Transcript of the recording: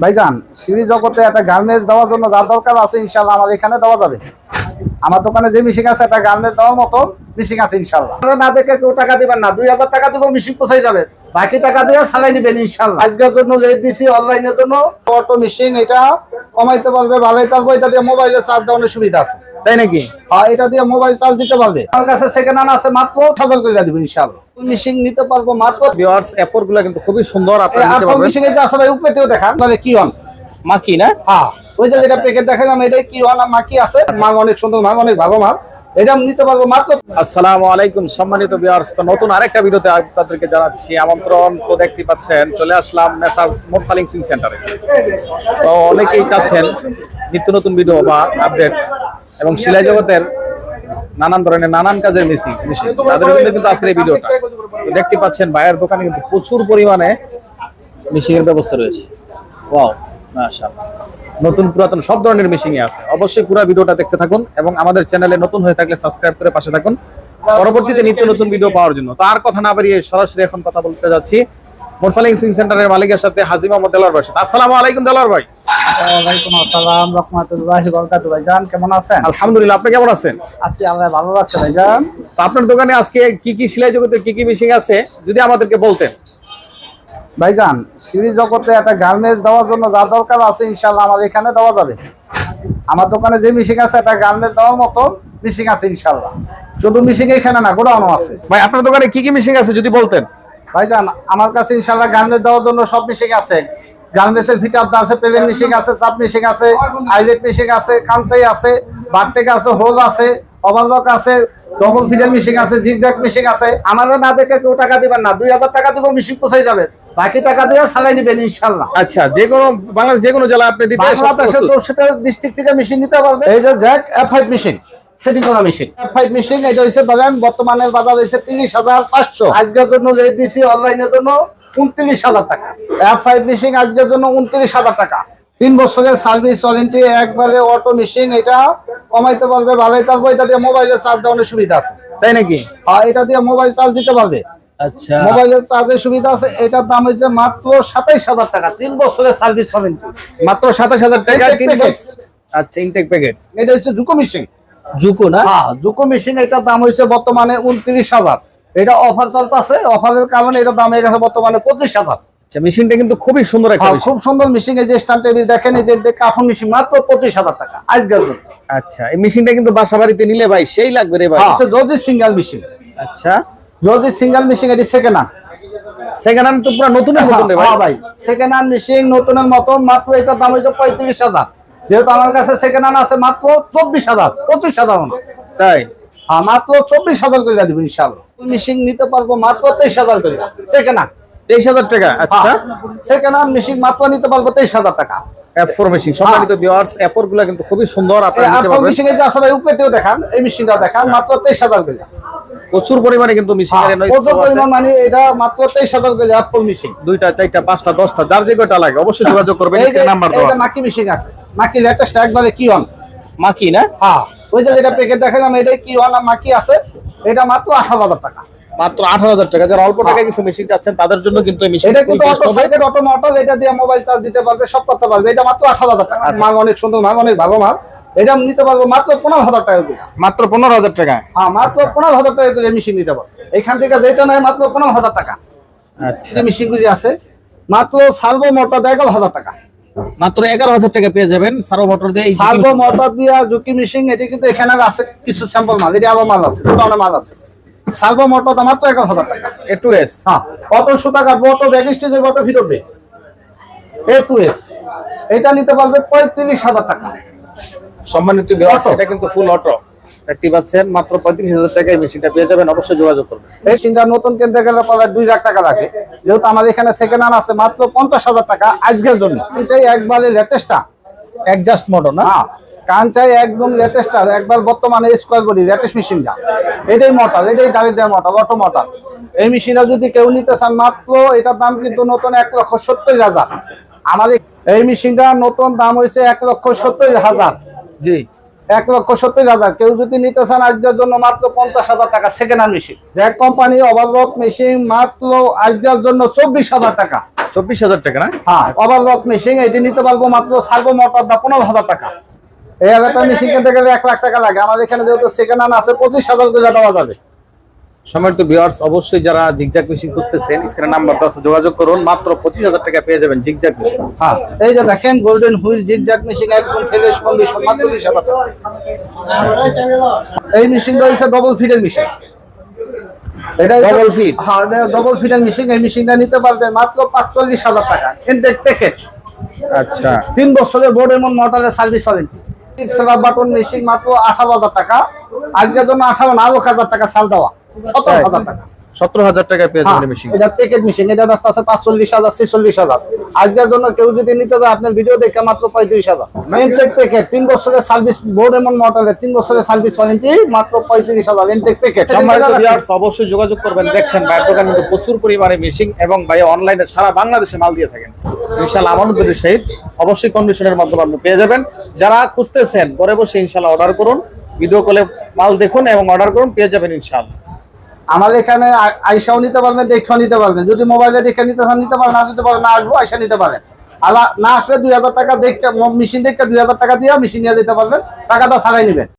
ভাইজান সিঁড়ি জগতে একটা গার্মেন্টস দেওয়ার জন্য যার দরকার আছে ইনশাল্লাহ আমার এখানে দেওয়া যাবে। আমার দোকানে যে মিশিং আছে একটা গার্মেন্টস দেওয়ার মতো মিশিং আছে ইনশাল্লাহ না দেখে কেউ টাকা দিবেন না দুই হাজার টাকা দেবো মিশিং কোথায় যাবে। বাকি টাকা দিয়ে সালাই নিবেন ইনশাল্লাহ আজকের জন্য রেট দিছি অনলাইনের জন্য। অটো মেশিন এটা কমাইতে পারবে ভালোই থাকব এটা দিয়ে মোবাইলে চার্জ দেওয়ানোর সুবিধা আছে। তাই নাকি? আর এটা দিয়ে মোবাইল চার্জ দিতে পারবে। আমার কাছে সেকেন্ড হ্যান্ড আছে মাত্র সাদল করে দিবেন ইনশাল্লাহ মিশিং নিতে পারব মাত্র ভিউয়ার্স অ্যাপরগুলা কিন্তু খুবই সুন্দর আপনারা নিতে আপন পারবেন। মিশিং এ যে আছে উপরেতেও দেখান মানে কি অন মাকি না? হ্যাঁ ওই যে যেটা প্যাকেট দেখালাম এটাই কি ওয়ান মাকি আছে মাল অনেক সুন্দর মাল অনেক ভালো মাল। এটা নিতে পারব মাত্র আসসালামু আলাইকুম সম্মানিত ভিউয়ার্স তো নতুন আরেকটা ভিডিওতে আপনাদেরকে জানাচ্ছি আমন্ত্রণ তো দেখতে পাচ্ছেন চলে আসলাম সেন্টারে তো অনেকেই চাচ্ছেন নিত্য নতুন ভিডিও বা আপডেট এবং সেলাই জগতের নানান ধরনের নানান কাজের মেশিন মেশিন তাদের জন্য কিন্তু আজকের এই ভিডিওটা। দেখতে পাচ্ছেন ভাইয়ের দোকানে কিন্তু প্রচুর পরিমাণে মেশিনের ব্যবস্থা রয়েছে। ওয়াও মাশাআল্লাহ। নতুন পুরাতন সব ধরনের মেশিনই আছে। অবশ্যই পুরো ভিডিওটা দেখতে থাকুন এবং আমাদের চ্যানেলে নতুন হয়ে থাকলে সাবস্ক্রাইব করে পাশে থাকুন। পরবর্তীতে নিত্য নতুন ভিডিও পাওয়ার জন্য। তার কথা না বাড়িয়ে সরাসরি এখন কথা বলতে যাচ্ছি। মোরসালিং সিং সেন্টারের মালিকের সাথে হাজি মোহাম্মদ দেলার ভাই। আসসালামু আলাইকুম দেলার ভাই। ওয়ালাইকুম আসসালাম রহমাতুল্লাহি বরকাতু ভাইজান কেমন আছেন? আলহামদুলিল্লাহ আপনি কেমন আছেন? আছি আল্লাহ ভালো লাগছে ভাইজান। তো আপনার দোকানে আজকে কি কি সেলাই জগতের কি কি মেশিন আছে যদি আমাদেরকে বলতেন। ভাইজান সিঁড়ি জগতে একটা গার্মেন্টস দেওয়ার জন্য যা দরকার আছে ইনশাল্লাহ আমার এখানে দেওয়া যাবে। আমার দোকানে যে মিশিং আছে একটা গার্মেন্টস দেওয়ার মতো মিশিং আছে ইনশাল্লাহ শুধু মিশিং এখানে না গোডাউনও আছে। ভাই আপনার দোকানে কি কি মেশিন আছে যদি বলতেন। ভাইজান আমার কাছে ইনশাল্লাহ গার্মেন্টস দেওয়ার জন্য সব মিশিং আছে। গার্মেন্টস এর ফিটার আছে প্লেন মিশিং আছে চাপ মিশিং আছে আইলেট মিশিং আছে কাঞ্চাই আছে বারটেক আছে হোল আছে ওভারলক আছে ডবল ফিডার মিশিং আছে জিগজ্যাগ মিশিং আছে। আমাদের না দেখে কেউ টাকা দিবেন না। দুই হাজার টাকা দিব মিশিং কোথায় যাবে? বাকি টাকা দিয়ে সালাই নিবেন ইনশাল্লাহ। আচ্ছা যে কোনো বাংলাদেশ যে কোনো জেলায় আপনি দিতে বাংলাদেশের চৌষট্টি ডিস্ট্রিক্ট থেকে মেশিন নিতে পারবে। এই যে Jack F five machine setting করা মেশিন ফাইভ মেশিন এটা হচ্ছে বলেন বর্তমানে বাজার হয়েছে তিরিশ হাজার পাঁচশো। আজকের জন্য রেট দিছি অনলাইনের জন্য উনত্রিশ হাজার টাকা। এফ ফাইভ মেশিন আজকের জন্য উনত্রিশ হাজার টাকা। তিন বছরের সার্ভিস ওয়ারেন্টি একবারে অটো মেশিন এটা কমাইতে পারবে ভালোই পারবে এটা দিয়ে মোবাইলের চার্জ দেওয়ানোর সুবিধা আছে। তাই নাকি? আর এটা দিয়ে মোবাইল চার্জ দিতে পারবে। আচ্ছা। মোবাইলের চার্জের সুবিধা আছে এটার দাম হচ্ছে মাত্র সাতাইশ হাজার টাকা তিন বছরের সার্ভিস ওয়ারেন্টি মাত্র সাতাশ হাজার টাকা। আচ্ছা ইনটেক প্যাকেট এটা হচ্ছে জুকো মেশিন জুকো না? হ্যাঁ জুকো মেশিন এটার দাম হয়েছে বর্তমানে উনত্রিশ হাজার। এটা অফার চলতেছে অফারের কারণে এটার দাম হয়ে বর্তমানে পঁচিশ হাজার। আচ্ছা মেশিনটা কিন্তু খুবই সুন্দর একটা হ্যাঁ, খুব সুন্দর মেশিন এই যে স্ট্যান্ড টেবিল দেখেন এই যে কার্টুন মেশিন মাত্র পঁচিশ হাজার টাকা আজকের জন্য আচ্ছা এই মেশিনটা কিন্তু বাসা বাড়িতে নিলে ভাই সেই লাগবে রে ভাই। জর্জি সিঙ্গেল মেশিন আচ্ছা। জর্জি সিঙ্গেল মেশিন এটি সেকেন্ড হ্যান্ড সেকেন্ড হ্যান্ড তো পুরো নতুনের মতন ভাই। ভাই সেকেন্ড হ্যান্ড মেশিন নতুনের মতন মাত্র এটার দাম হয়েছে পঁয়ত্রিশ হাজার। যেহেতু আমার কাছে সেকেন্ড হ্যান্ড আছে মাত্র চব্বিশ হাজার পঁচিশ হাজার তাই? হ্যাঁ মাত্র চব্বিশ হাজার করে দিব ইনশাল্লাহ মেশিন নিতে পারব মাত্র তেইশ হাজার করে। সেকেন্ড হ্যান্ড তেইশ হাজার টাকা আচ্ছা। সেকেন্ড হ্যান্ড মেশিন মাত্র নিতে পারব তেইশ হাজার টাকা। মেশিন সম্মানিত ভিউয়ার্স কিন্তু খুবই সুন্দর আপনারা নিতে পারবেন। মেশিন যে আছে ভাই উপরেতেও দেখান এই মেশিনটা দেখান মাত্র তেইশ হাজার করে। প্রচুর পরিমাণে কিন্তু মেশিনের হ্যাঁ, প্রচুর পরিমাণ মানে এটা মাত্র তেইশ হাজার ফুল মেশিন দুইটা চারটা পাঁচটা দশটা যার যে কয়টা লাগে অবশ্যই যোগাযোগ করবেন এই যে নাম্বার মাকি মেশিন আছে। মাকি লেটেস্ট একবারে কি অন মাকি না? হ্যাঁ ওই যে যেটা প্যাকেট দেখালাম এটা কি অন মাকি আছে। এটা মাত্র আঠারো হাজার টাকা। মাত্র আঠারো হাজার টাকা। যারা অল্প টাকায় কিছু মেশিন চাচ্ছেন তাদের জন্য কিন্তু এই মেশিন এটা কিন্তু অটো সাইকেল অটো মোটর এটা দিয়ে মোবাইল চার্জ দিতে পারবে সব করতে পারবে। এটা মাত্র আঠারো হাজার টাকা। মাল অনেক সুন্দর মাল অনেক ভালো মাল। এটা নিতে পারব মাত্র পনেরো হাজার টাকা মাত্র পনেরো হাজার টাকা। হ্যাঁ মাত্র পনেরো হাজার টাকা করে মেশিন নিতে পারব। এখান থেকে যেটা নেয় মাত্র পনেরো হাজার টাকা। আচ্ছা। মেশিনগুলি আছে মাত্র সালভো মোটর এগারো হাজার টাকা। মাত্র এগারো হাজার টাকা পেয়ে যাবেন সারো মোটর দিয়ে এই মোটর দিয়া জুকি মেশিন এটি কিন্তু এখানে আছে কিছু স্যাম্পল মাল এটি আরও মাল আছে পুরানো মাল আছে। সালভো মোটর দাম মাত্র এগারো হাজার টাকা। এ টু এস হ্যাঁ অটো সুতা কাটবো অটো ব্যাগ স্টেজের অটো ফিরবে এ টু এস এটা নিতে পারবে পঁয়ত্রিশ হাজার টাকা। সম্মানিত এটা কিন্তু ফুল অটো দেখতে পাচ্ছেন মাত্র পঁয়ত্রিশ হাজার টাকায় মেশিনটা পেয়ে যাবেন অবশ্যই যোগাযোগ করবেন। এই তিনটা নতুন কিনতে গেলে পরে দুই লাখ টাকা লাগে। যেহেতু আমাদের এখানে সেকেন্ড হ্যান্ড আছে মাত্র পঞ্চাশ হাজার টাকা আজকের জন্য। এটাই একবারে লেটেস্টটা অ্যাডজাস্ট মোটর না? হ্যাঁ। কাঞ্চাই একদম লেটেস্ট আর একবার বর্তমানে স্কোয়ার বডি লেটেস্ট মেশিনটা এটাই মোটর এটাই ডাইরেক্ট মোটর অটো মোটর এই মেশিনটা যদি কেউ নিতে চান মাত্র এটার দাম কিন্তু নতুন এক লক্ষ সত্তর হাজার। আমাদের এই মেশিনটা নতুন দাম হয়েছে এক লক্ষ সত্তর হাজার। জি। এক লক্ষ সত্তর হাজার। কেউ যদি নিতে চান আজকের জন্য মাত্র পঞ্চাশ হাজার টাকা second hand machine Jack company overlock machine মাত্র আজকের জন্য চব্বিশ হাজার টাকা। চব্বিশ হাজার টাকা না? হ্যাঁ ওভারলক মেশিন এটি নিতে পারব মাত্র সার্ভো মোটর দা পনেরো হাজার টাকা। এই একটা মেশিন কিনতে গেলে এক লাখ টাকা লাগে। আমাদের এখানে যেহেতু সেকেন্ড হ্যান্ড আছে পঁচিশ হাজার টাকা দেওয়া যাবে সম্মানিত ভিউয়ার্স অবশ্যই যারা জিগজাগ মেশিন খুঁজতেছেন স্ক্রিনের নাম্বারটা আছে যোগাযোগ করুন। মাত্র পঁচিশ হাজার টাকা পেয়ে যাবেন জিগজাগ মেশিন হ্যাঁ। এই যে দেখেন গোল্ডেন হুইল জিগজ্যাগ মেশিন একদম ফ্রেশ কন্ডিশন মাত্র বিশ হাজার এই মেশিনটা হচ্ছে ডবল ফিডের মেশিন এটা Double feed? হ্যাঁ ডবল ফিডের মেশিন এই মেশিনটা নিতে পারবে মাত্র পাঁচচল্লিশ হাজার টাকা। ইনটেক প্যাকেট আচ্ছা। তিন বছরের বোর্ডের মন মোটরের সার্ভিস ওয়ারেন্টি বাটন মেশিন মাত্র আঠারো হাজার টাকা। আজকের জন্য আঠারো হাজার টাকা সাল দেওয়া। সতেরো হাজার টাকা। সতেরো হাজার টাকা পেয়ে যাবেন মেশিন এটা প্যাকেট মেশিন এটা ব্যস্ত আছে পাঁচচল্লিশ হাজার ছেচল্লিশ হাজার। আজকের জন্য কেউ যদি নিতে যায় আপনার ভিডিও দেখে মাত্র পঁয়ত্রিশ হাজার। ইনটেক প্যাকেট তিন বছরের সার্ভিস বোর্ড এমন মডেলের তিন বছরের সার্ভিস ওয়ারেন্টি মাত্র পঁয়ত্রিশ হাজার। ইনটেক প্যাকেট অবশ্যই যোগাযোগ করবেন। দেখছেন ভাইয়ের দোকানে কিন্তু প্রচুর পরিমাণে মেশিন এবং ভাই অনলাইনে সারা বাংলাদেশে মাল দিয়ে থাকেন। ইনশাআল্লাহ আমানুদ্দিনের সহিত অবশ্যই কন্ডিশনের মাধ্যমে আপনি পেয়ে যাবেন। যারা খুঁজতেছেন ঘরে বসে ইনশাআল্লাহ অর্ডার করুন। ভিডিও কলে মাল দেখুন এবং অর্ডার করুন পেয়ে যাবেন ইনশাআল্লাহ। আমাদের এখানে আইসাও নিতে পারবেন, দেখেও নিতে পারবেন। যদি মোবাইলে দেখে নিতে চান, নিতে পারেন, না যদি পারবেন না আসব, আইসা নিতে পারেন। আর না আসলে দুই হাজার টাকা দেখে মেশিন দেখে দুই হাজার টাকা দিয়ে মেশিন নিয়ে যেতে পারবেন, টাকাটা ছাড়াই নেবেন।